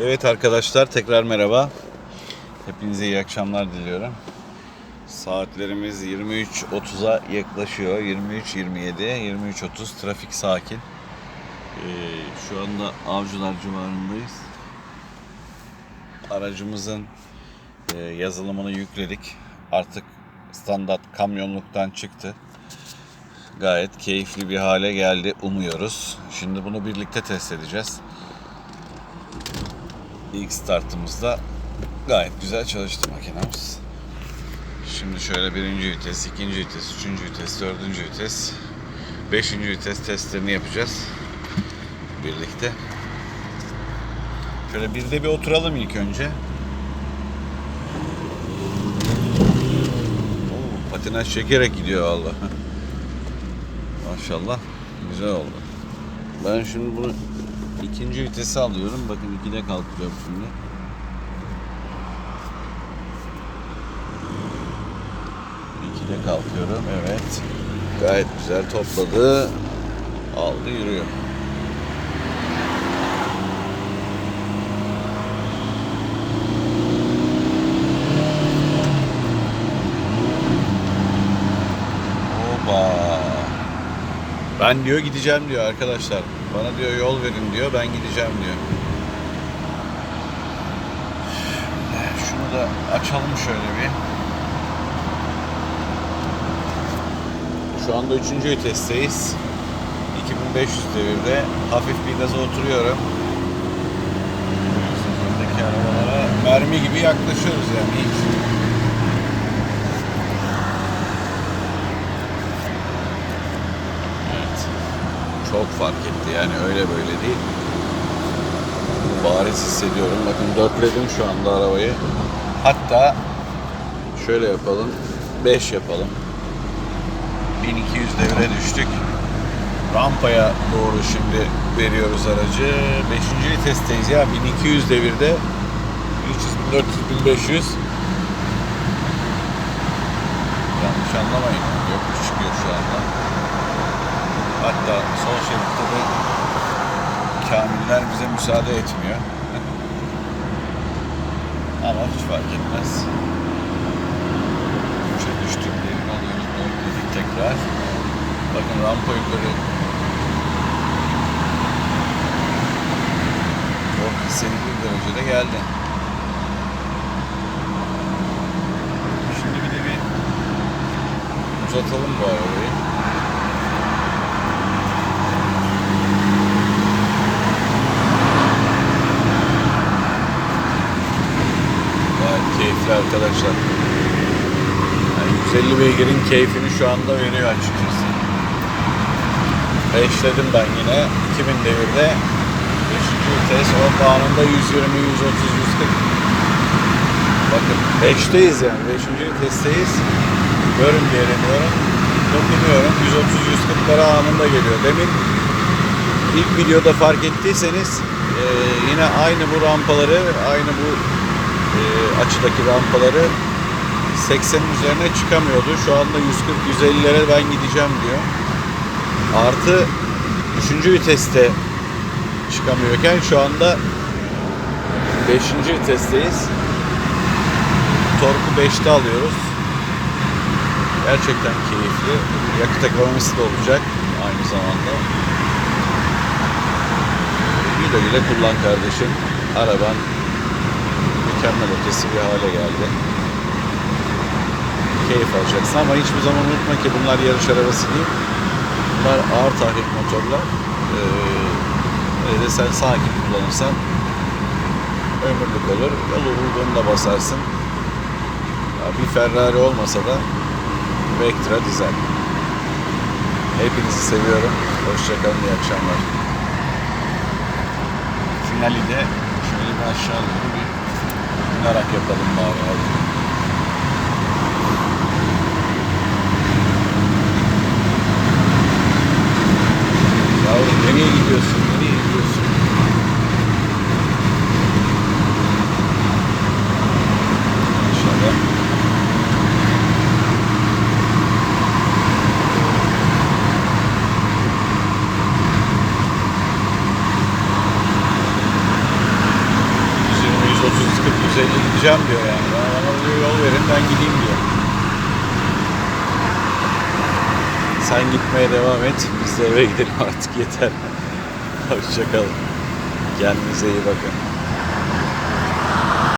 Evet arkadaşlar tekrar merhaba. Hepinize iyi akşamlar diliyorum. Saatlerimiz 23.30'a yaklaşıyor. 23.27, 23.30 trafik sakin. Ee, şu anda Avcılar civarındayız. Aracımızın e, yazılımını yükledik. Artık standart kamyonluktan çıktı. Gayet keyifli bir hale geldi umuyoruz. Şimdi bunu birlikte test edeceğiz. İlk startımızda gayet güzel çalıştı makinemiz. Şimdi şöyle birinci vites, ikinci vites, üçüncü vites, dördüncü vites, beşinci vites testlerini yapacağız. Birlikte. Şöyle bir de bir oturalım ilk önce. Oo, patinaj çekerek gidiyor valla. Maşallah güzel oldu. Ben şimdi bunu ikinci vitesi alıyorum. Bakın ikide kalkacağım şimdi. İkide kalkıyorum. Evet. Gayet güzel topladı. Aldı yürüyor. Oba. Ben diyor gideceğim diyor arkadaşlar. Bana diyor yol verin diyor. Ben gideceğim diyor. Şunu da açalım şöyle bir. Şu anda 3. vitesteyiz. 2500 devirde. Hafif bir gaza oturuyorum. Mermi gibi yaklaşıyoruz yani hiç. Evet. Etti yani öyle böyle değil. Bariz hissediyorum. Bakın dörtledim şu anda arabayı. Hatta şöyle yapalım. 5 yapalım. 1200 devre düştük. Rampaya doğru şimdi veriyoruz aracı. 5. vitesteyiz ya 1200 devirde. 300, 1400, 1500. Yanlış anlamayın. Yokuş çıkıyor şu anda. Hatta sol şeritte de kamiller bize müsaade etmiyor. Ama hiç fark etmez. Üçe düştük derin alıyoruz. Dört dedik tekrar. Bakın rampa yukarı. Çok hissedilir derecede geldi. Şimdi bir de bir uzatalım bu arabayı. Keyifli arkadaşlar. Yani 150 beygirin keyfini şu anda veriyor açıkçası. Beşledim ben yine 2000 devirde 5. vites onun anında 120, 130, 140 Bakın 5'teyiz yani 5. vitesteyiz Görün diye deniyorum Dokunuyorum 130, 140'lara anında geliyor Demin ilk videoda fark ettiyseniz e, yine aynı bu rampaları aynı bu e, açıdaki rampaları 80'in üzerine çıkamıyordu. Şu anda 140-150'lere ben gideceğim diyor. Artı 3. viteste çıkamıyorken şu anda 5. vitesteyiz. Torku 5'te alıyoruz. Gerçekten keyifli. Yakıt ekonomisi de olacak aynı zamanda. Güle güle kullan kardeşim. Araban mükemmel ötesi bir hale geldi. Keyif alacaksın ama hiçbir zaman unutma ki bunlar yarış arabası değil. Bunlar ağır tahrik motorlar. Ee, sen sakin kullanırsan ömürlük olur. Yolu bulduğunda basarsın. Ya bir Ferrari olmasa da Vectra dizel. Hepinizi seviyorum. Hoşçakalın, iyi akşamlar. Finali de şöyle bir aşağı doğru bir merak yapalım bari. Hadi. Yavrum? Nereye gidiyorsun? Gideceğim diyor yani. Bana, diyor yol verin ben gideyim diyor. Sen gitmeye devam et. Biz de eve gidelim artık yeter. Hoşçakalın. Kendinize iyi bakın.